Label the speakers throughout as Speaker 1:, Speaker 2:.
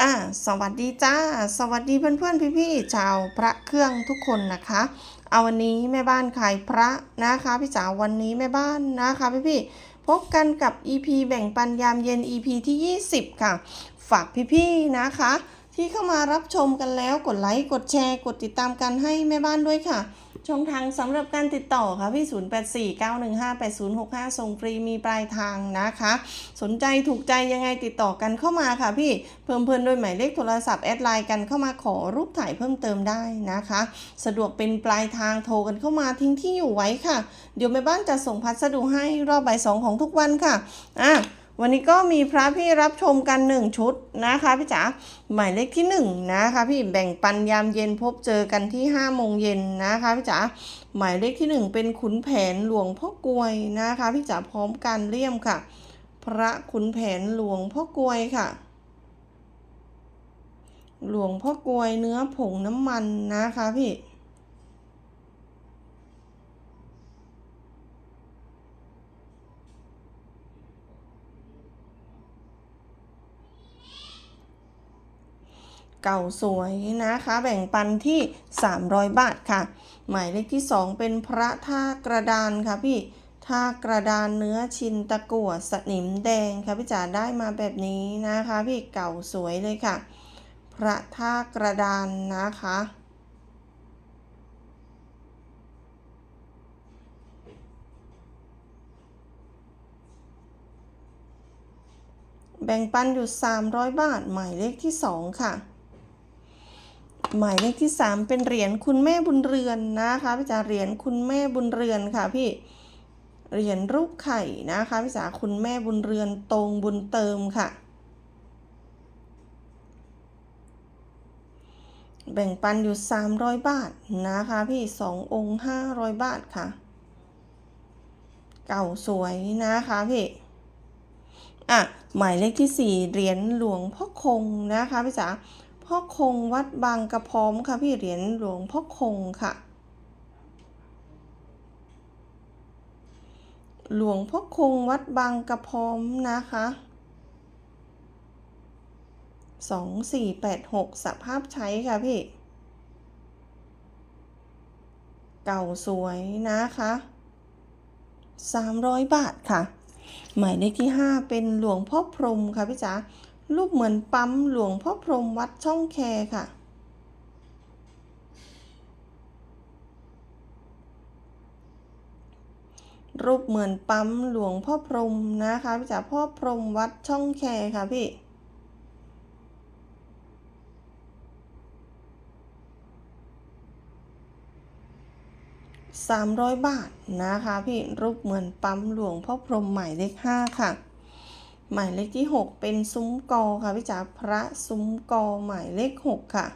Speaker 1: อ่าสวัสดีจ้า สวัสดีเพื่อนๆพี่ๆชาวพระเครื่องทุกคนนะคะ เอาวันนี้แม่บ้านขายพระนะคะพี่จ๋าวันนี้แม่บ้านนะคะพี่ๆพบกันกับ EP แบ่งปันยามเย็น EP ที่ 20 ค่ะ ฝากพี่ๆนะคะ ที่เข้ามารับชมกันแล้วกดไลค์กดแชร์ กดติดตามกันให้แม่บ้านด้วยค่ะ ช่องทางสำหรับการติดต่อค่ะพี่0849158065ส่งฟรีมีปลายทางนะคะ สนใจถูกใจยังไงติดต่อกันเข้ามาค่ะพี่เพิ่มเพื่อนด้วยหมายเลขโทรศัพท์แอดไลน์กันเข้ามาขอรูปถ่ายเพิ่มเติมได้นะคะ สะดวกเป็นปลายทางโทรกันเข้ามาทิ้งที่อยู่ไว้ค่ะ เดี๋ยวแม่บ้านจะส่งพัสดุให้รอบบ่ายสองของทุกวันค่ะอะ วันนี้ก็มีพระพี่รับชมกัน 1 ชุดนะคะพี่จ๋าหมายเลขที่ 1 นะคะ พี่แบ่งปันยามเย็นพบเจอกันที่5โมงเย็นนะคะพี่จ๋าหมายเลขที่ 1 เป็นขุนแผนหลวงพ่อกลวยนะคะพี่จ๋าพร้อมการเลี่ยมค่ะ พระขุนแผนหลวงพ่อกลวยค่ะ หลวงพ่อกลวยเนื้อผงน้ำมันนะคะพี่ เก่าสวยนะคะ แบ่งปันที่ 300 บาทค่ะ หมายเลขที่ 2 เป็นพระท่ากระดานค่ะพี่ท่ากระดานเนื้อชินตะกั่วสนิมแดงค่ะพี่จ๋าได้มาแบบนี้นะคะ พี่เก่าสวยเลยค่ะ พระท่ากระดานนะคะแบ่งปันอยู่ 300 บาท หมายเลขที่ 2 ค่ะ หมายเลขที่ 3 เป็นเหรียญคุณแม่บุญเรือนนะคะพี่จ๋าเหรียญคุณแม่บุญเรือนค่ะพี่เหรียญรูปไข่นะคะพี่จ๋าคุณแม่บุญเรือนตรงบุญเติมค่ะ แบ่งปันอยู่ 300 บาทนะคะพี่2องค์500 บาทค่ะ เก่าสวยนะคะพี่อะหมายเลขที่ 4 เหรียญหลวงพ่อคงนะคะพี่จ๋า พ่อคงวัดบางกระพร้อมค่ะพี่เหรียญหลวงพ่อคงค่ะ หลวงพ่อคงวัดบางกระพร้อมนะคะสองสี่แปดหกสภาพใช้ค่ะพี่ เก่าสวยนะคะสามร้อยบาทค่ะ หมายเลขที่5เป็นหลวงพ่อพรหมค่ะพี่จ๋า รูปเหมือนปั๊มหลวงพ่อพรหมวัดช่องแคค่ะ รูปเหมือนปั๊มหลวงพ่อพรหมนะคะพี่จ๋าพ่อพรหมวัดช่องแคค่ะพี่300 บาทนะคะ พี่รูปเหมือนปั๊มหลวงพ่อพรหมหมายเลข5ค่ะ หมายเลขที่ 6 เป็นซุ้มกอค่ะพี่จ๋าพระซุ้มกอหมายเลข 6 ค่ะ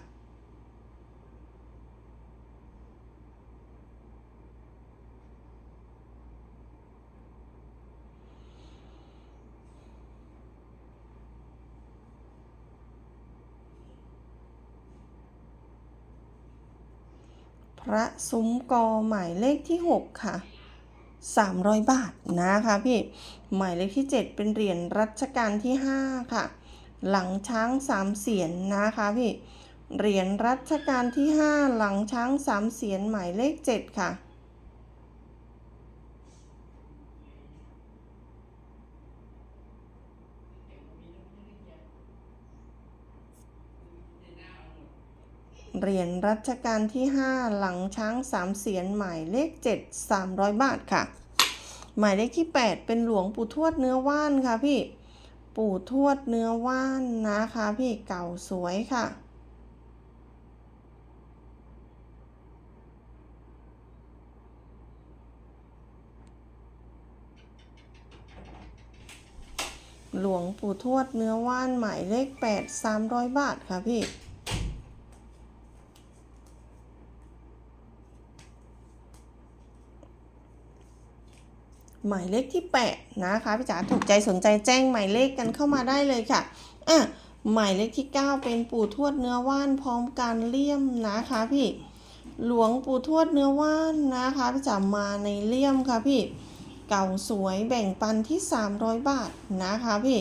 Speaker 1: พระซุ้มกอหมายเลขที่ 6 ค่ะ 300 บาทนะคะพี่หมายเลขที่ 7 เป็นเหรียญรัชกาลที่ 5 ค่ะ หลังช้างสามเสียนนะคะพี่เหรียญรัชกาลที่ 5 หลังช้างสามเสียนหมายเลข 7 ค่ะ เหรียญรัชกาลที่ 5 หลังช้างสามเสียนหมายเลข 7 300 บาทค่ะ หมายเลขที่ 8 เป็นหลวงปู่ทวดเนื้อว่านค่ะพี่ ปู่ทวดเนื้อว่านนะคะพี่เก่าสวยค่ะหลวงปู่ทวดเนื้อว่านหมายเลข 8 300 บาทค่ะพี่ หมายเลขที่ 8 นะคะพี่จ๋าถูกใจสนใจแจ้งหมายเลขกันเข้ามาได้เลยค่ะอะหมายเลขที่ 9 เป็นปู่ทวดเนื้อว่านพร้อมการเลี่ยมนะคะพี่หลวงปู่ทวดเนื้อว่านนะคะพี่จ๋ามาในเลี่ยมค่ะพี่เก่าสวยแบ่งปันที่ 300 บาทนะคะพี่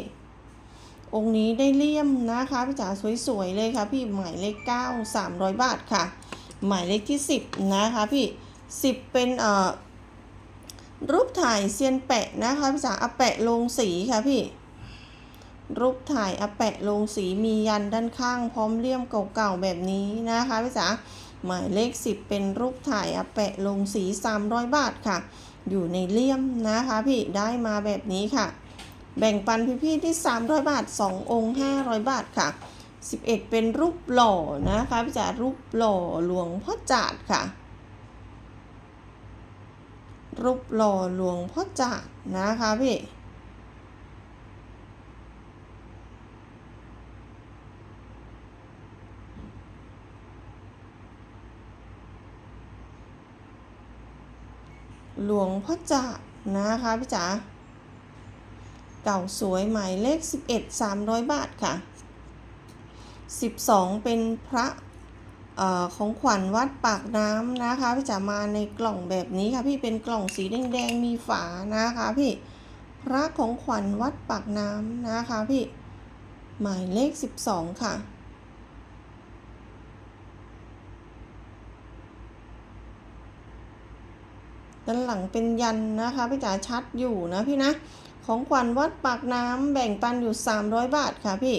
Speaker 1: องค์นี้ได้เลี่ยมนะคะพี่จ๋าสวยๆเลยค่ะพี่หมายเลขเก้าสามร้อยบาทค่ะ หมายเลขที่สิบนะคะพี่สิบเป็นเอ่อ รูปถ่ายเซียนแปะนะคะพี่จ๋าอาแปะลงสีค่ะพี่ รูปถ่ายอาแปะลงสีมียันด้านข้าง พร้อมเลี่ยมเก่าๆแบบนี้นะคะพี่จ๋าหมายเลขสิบเป็นรูปถ่ายอาแปะลงสี 300 บาทค่ะ อยู่ในเลี่ยมนะคะพี่ได้มาแบบนี้ค่ะ แบ่งปันพี่ๆที่ 300 บาท 2 องค์ 500 บาทค่ะ 11 เป็นรูปหล่อนะคะพี่จ๋ารูปหล่อหลวงพ่อจาดค่ะ รูปหล่อหลวงพ่อจาดนะคะพี่หลวงพ่อจาดนะคะพี่จ๋าเก่าสวยหมายเลข 11 300 บาทค่ะ 12 เป็นพระ ของขวัญวัดปากน้ำนะคะพี่จ๋ามาในกล่องแบบนี้ค่ะพี่เป็นกล่องสีแดงๆมีฝานะคะ พี่พระของขวัญวัดปากน้ำนะคะพี่หมายเลข 12 ค่ะด้านหลังเป็นยันนะคะพี่จ๋าชัดอยู่นะพี่นะ ของขวัญวัดปากน้ำแบ่งปันอยู่ 300 บาทค่ะพี่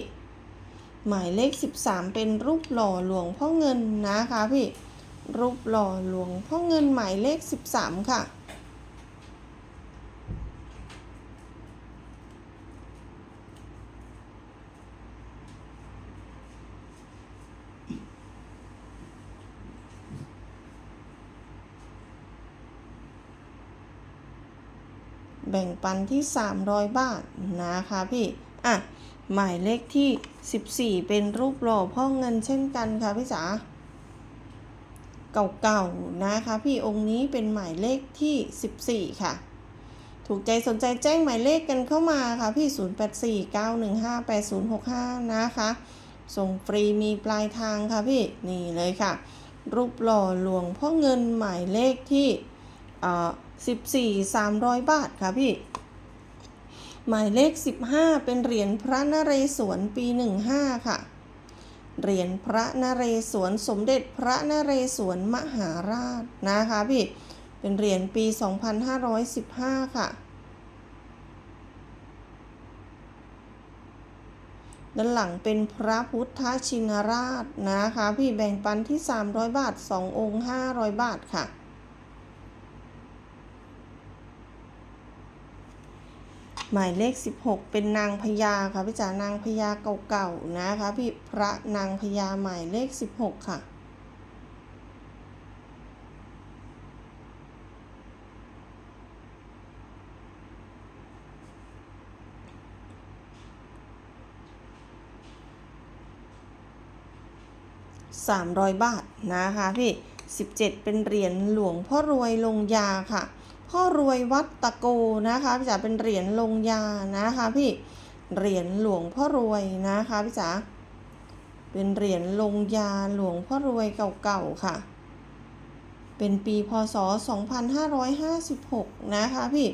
Speaker 1: หมายเลข 13 เป็นรูปหล่อหลวงพ่อเงินนะคะพี่ รูปหล่อหลวงพ่อเงินหมายเลข 13 ค่ะ แบ่งปันที่ 300 บาทนะคะพี่ อะ หมายเลขที่ 14 เป็นรูปหล่อพ่อเงินเช่นกันค่ะพี่จ๋าเก่าๆนะคะ พี่องค์นี้เป็นหมายเลขที่ 14 ค่ะ ถูกใจสนใจแจ้งหมายเลขกันเข้ามาค่ะ พี่ 0849158065 นะคะ ส่งฟรีมีปลายทางค่ะพี่ นี่เลยค่ะ รูปหล่อหลวงพ่อเงินหมายเลขที่ 14 300 บาทค่ะพี่ หมายเลข 15 เป็นเหรียญพระนเรศวรปี 15 ค่ะ เหรียญพระนเรศวรสมเด็จพระนเรศวรมหาราชนะคะพี่ เป็นเหรียญปี 2515 ค่ะ ด้านหลังเป็นพระพุทธชินราชนะคะพี่แบ่งปันที่ 300 บาท 2 องค์ 500 บาทค่ะ หมายเลข 16 เป็นนางพญาค่ะพี่จ๋านางพญาเก่าๆนะคะพี่พระนางพญาหมายเลข 16 ค่ะ300 บาทนะคะพี่ 17 เป็นเหรียญหลวงพ่อรวยลงยาค่ะ พ่อรวยวัดตะโกนะคะพี่จ๋าเป็นเหรียญลงยานะคะพี่เหรียญหลวงพ่อรวยนะคะพี่จ๋าเป็นเหรียญลงยาหลวงพ่อรวยเก่าๆค่ะ เป็นปีพศ 2556 นะคะพี่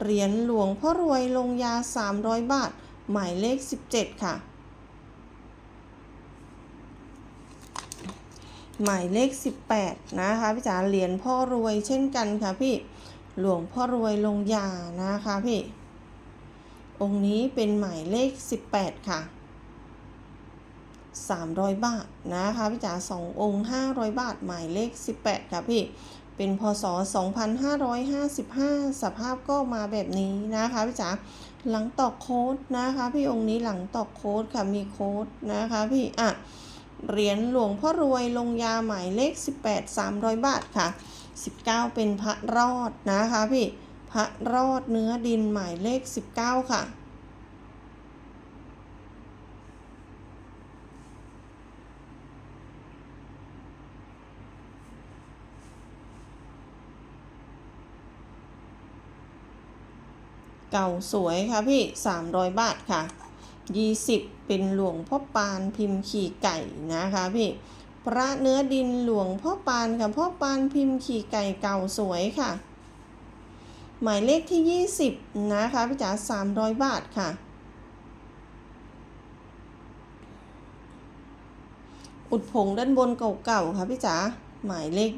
Speaker 1: เหรียญหลวงพ่อรวยลงยา 300 บาท หมายเลข 17 ค่ะ หมายเลข 18 นะคะพี่จ๋าเหรียญพ่อรวยเช่นกันค่ะพี่ หลวงพ่อรวยลงยานะคะพี่ องค์นี้เป็นหมายเลข 18 ค่ะ 300 บาทนะคะพี่จ๋า2องค์ 500 บาท หมายเลข 18 ค่ะพี่ เป็นพศ 2555 สภาพก็มาแบบนี้นะคะพี่จ๋าหลังตอกโค้ดนะคะพี่องค์นี้หลังตอกโค้ดค่ะมีโค้ดนะคะพี่อะเหรียญหลวงพ่อรวยลงยาหมายเลข 18 300 บาทค่ะ 19 เป็นพระรอดนะคะพี่พระรอดเนื้อดินหมายเลข 19 ค่ะ เก่าสวยค่ะพี่ 300 บาทค่ะ 20 เป็นหลวงพ่อปานพิมพ์ขี่ไก่นะคะพี่ พระเนื้อดินหลวงพ่อปานค่ะพ่อปานพิมพ์ขี่ไก่เก่าสวยค่ะ หมายเลขที่ 20 นะคะพี่จ๋า300 บาทค่ะ อุดผงด้านบนเก่าๆค่ะพี่จ๋าหมายเลข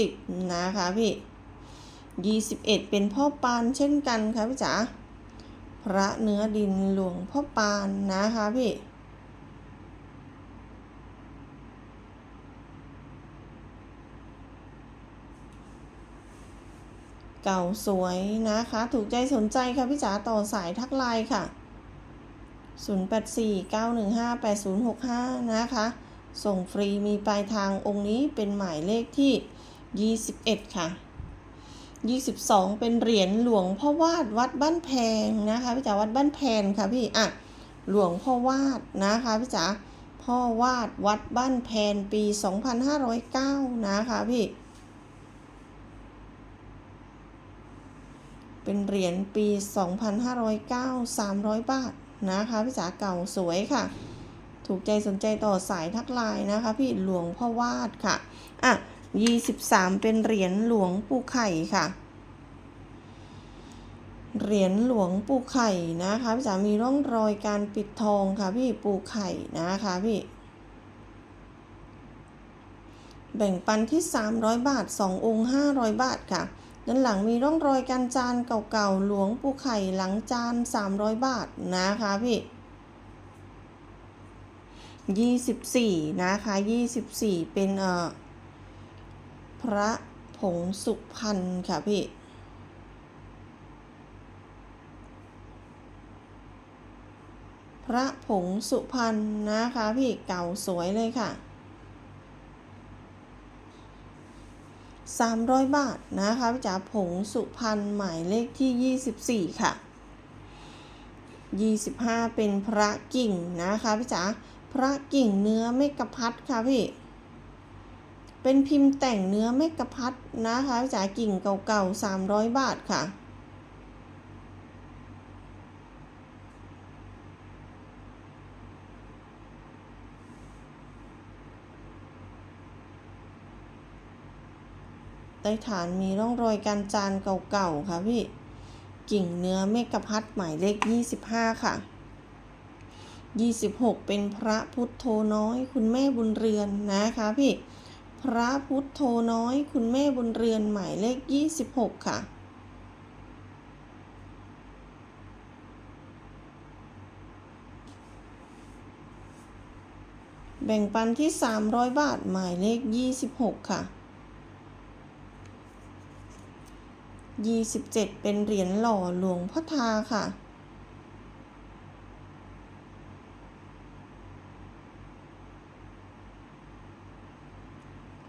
Speaker 1: 20 นะคะพี่21 เป็นพ่อปานเช่นกันค่ะพี่จ๋าพระเนื้อดินหลวงพ่อปานนะคะพี่ เก่าสวยนะคะ ถูกใจสนใจค่ะพี่จ๋าต่อสายทักไลน์ค่ะ 0849158065 นะคะ ส่งฟรีมีปลายทางองค์นี้เป็นหมายเลขที่ 21 ค่ะ 22 เป็นเหรียญหลวงพ่อวาดวัดบ้านแพงนะคะพี่จ๋าวัดบ้านแพงค่ะพี่อะหลวงพ่อวาดนะคะพี่จ๋าพ่อวาดวัดบ้านแพนปี 2509 นะคะพี่ เป็นเหรียญปี 2509 300 บาทนะคะพี่จ๋าเก่าสวยค่ะ ถูกใจสนใจต่อสายทักไลน์นะคะ พี่หลวงพ่อวาดค่ะ อะ 23 เป็นเหรียญหลวงปู่ไข่ค่ะ เหรียญหลวงปู่ไข่นะคะพี่จ๋ามีร่องรอยการปิดทองค่ะพี่ปู่ไข่นะคะพี่แบ่งปันที่ 300 บาท 2 องค์ 500 บาทค่ะ ด้านหลังมีร่องรอยการจานเก่าๆ หลวงปูไข่หลังจาน 300 บาทนะคะพี่24นะคะ24เป็นเอ่อพระผงสุพรรณค่ะพี่พระผงสุพรรณนะคะพี่เก่าสวยเลยค่ะ 300 บาทนะคะพี่จ๋าผงสุพรรณหมายเลขที่ 24 ค่ะ 25 เป็นพระกิ่งนะคะพี่จ๋าพระกิ่งเนื้อเมกะพัดค่ะพี่ เป็นพิมพ์แต่งเนื้อเมกะพัดนะคะพี่จ๋ากิ่งเก่าๆ300 บาทค่ะ ใต้ฐานมีร่องรอยการจานเก่าๆค่ะพี่กิ่งเนื้อเมกะพัดหมายเลข 25 ค่ะ 26 เป็นพระพุทโธน้อย คุณแม่บุญเรือนนะคะพี่ พระพุทโธน้อย คุณแม่บุญเรือนหมายเลข 26 ค่ะแบ่งปันที่ 300 บาท หมายเลข 26 ค่ะ 27 เป็นเหรียญหล่อหลวงพ่อทาค่ะ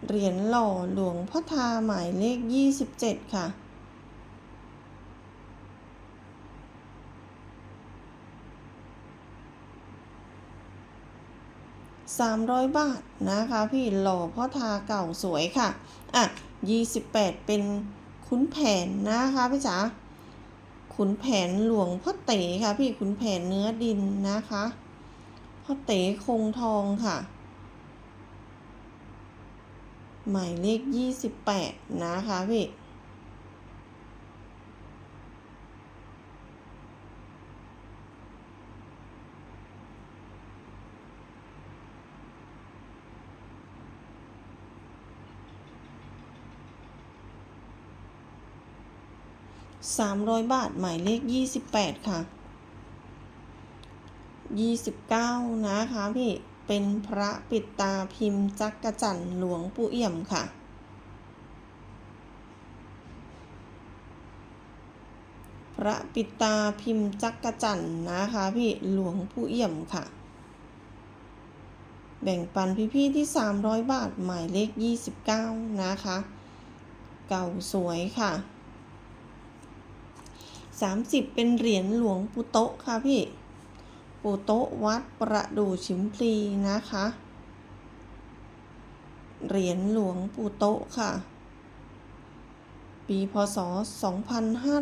Speaker 1: เหรียญหล่อหลวงพ่อทาหมายเลข 27 ค่ะ300บาทนะคะ พี่หล่อพ่อทาเก่าสวยค่ะ อะ28เป็น ขุนแผนนะคะพี่จ๋าขุนแผนหลวงพ่อเต๋ค่ะ พี่ขุนแผนเนื้อดินนะคะพ่อเต๋คงทองค่ะ หมายเลขยี่สิบแปดนะคะพี่ 300 บาท หมายเลข 28 ค่ะ 29 นะคะพี่ เป็นพระปิดตาพิมพ์จักกระจันหลวงปู่เอี่ยมค่ะ พระปิดตาพิมพ์จักกระจันนะคะพี่ หลวงปู่เอี่ยมค่ะ แบ่งปันพี่ๆที่ 300 บาท หมายเลข 29 นะคะ เก่าสวยค่ะ 30 เป็นเหรียญหลวงปู่โตะค่ะพี่ปู่โตะวัดประดู่ชิมพลีนะคะ เหรียญหลวงปู่โตะค่ะ ปีพศ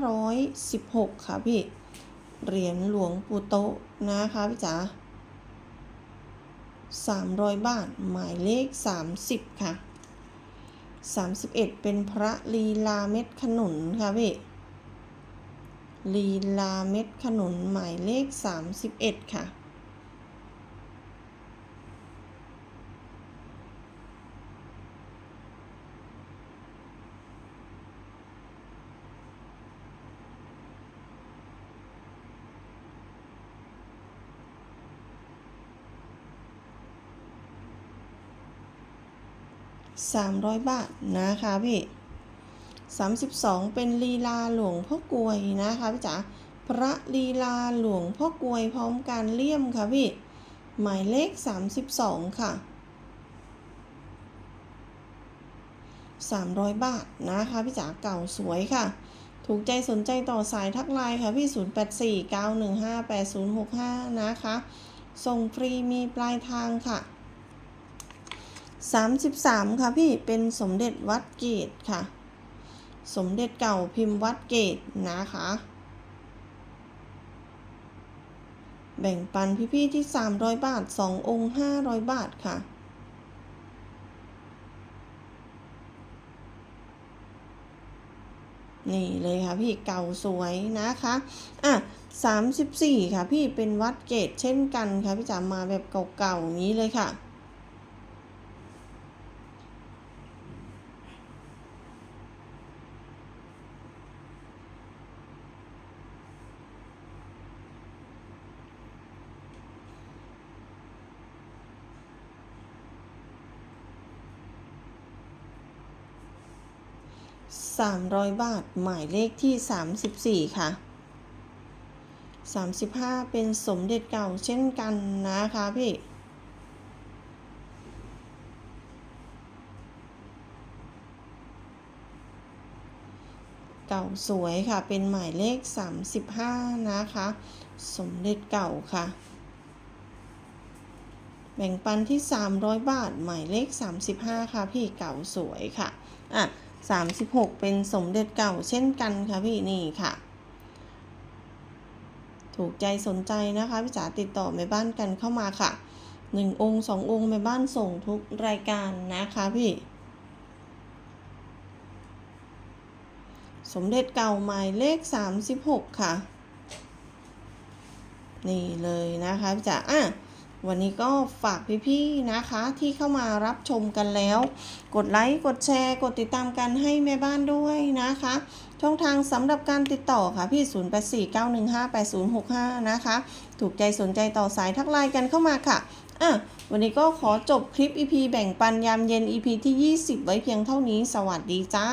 Speaker 1: 2516 ค่ะพี่ เหรียญหลวงปู่โตะนะคะพี่จ๋า300 บาท หมายเลข 30 ค่ะ 31 เป็นพระลีลาเม็ดขนุนค่ะพี่ ลีลาเม็ดขนุนหมายเลข 31 ค่ะสามร้อยบาทนะคะพี่ 32 เป็นลีลาหลวงพ่อกลวยนะคะพี่จ๋าพระลีลาหลวงพ่อกลวยพร้อมการเลี่ยมค่ะพี่ หมายเลข 32 ค่ะ 300 บาทนะคะพี่จ๋าเก่าสวยค่ะ ถูกใจสนใจต่อสายทักไลน์ค่ะพี่ 0849158065 นะคะ ส่งฟรีมีปลายทางค่ะ 33 ค่ะพี่เป็นสมเด็จวัดเกตค่ะ สมเด็จเก่าพิมพ์วัดเกตนะคะ แบ่งปันพี่ๆที่ 300 บาท 2 องค์ 500 บาทค่ะ นี่เลยค่ะพี่เก่าสวยนะคะอะ34 ค่ะพี่เป็นวัดเกตเช่นกันค่ะพี่จ๋ามาแบบเก่าๆอย่านี้เลยค่ะ 300 บาท หมายเลขที่ 34 ค่ะ 35 เป็นสมเด็จเก่าเช่นกันนะคะพี่เก่าสวยค่ะ เป็นหมายเลข 35 นะคะ สมเด็จเก่าค่ะ แบ่งปันที่ 300 บาท หมายเลข 35 ค่ะ พี่เก่าสวยค่ะ อะ 36 เป็นสมเด็จเก่าเช่นกันค่ะพี่นี่ค่ะ ถูกใจสนใจนะคะพี่จ๋าติดต่อแม่บ้านกันเข้ามาค่ะ 1 องค์ 2 องค์แม่บ้านส่งทุกรายการนะคะพี่สมเด็จเก่าหมายเลข 36 ค่ะ นี่เลยนะคะพี่จ๋าอะ วันนี้ก็ฝากพี่ๆนะคะที่เข้ามารับชมกันแล้ว กดไลค์กดแชร์ กดติดตามกันให้แม่บ้านด้วยนะคะ ช่องทางสำหรับการติดต่อค่ะพี่ 0849158065 นะคะ ถูกใจสนใจต่อสายทักไลน์กันเข้ามาค่ะอะ วันนี้ก็ขอจบคลิป EP แบ่งปันยามเย็น EP ที่ 20 ไว้เพียงเท่านี้ สวัสดีจ้า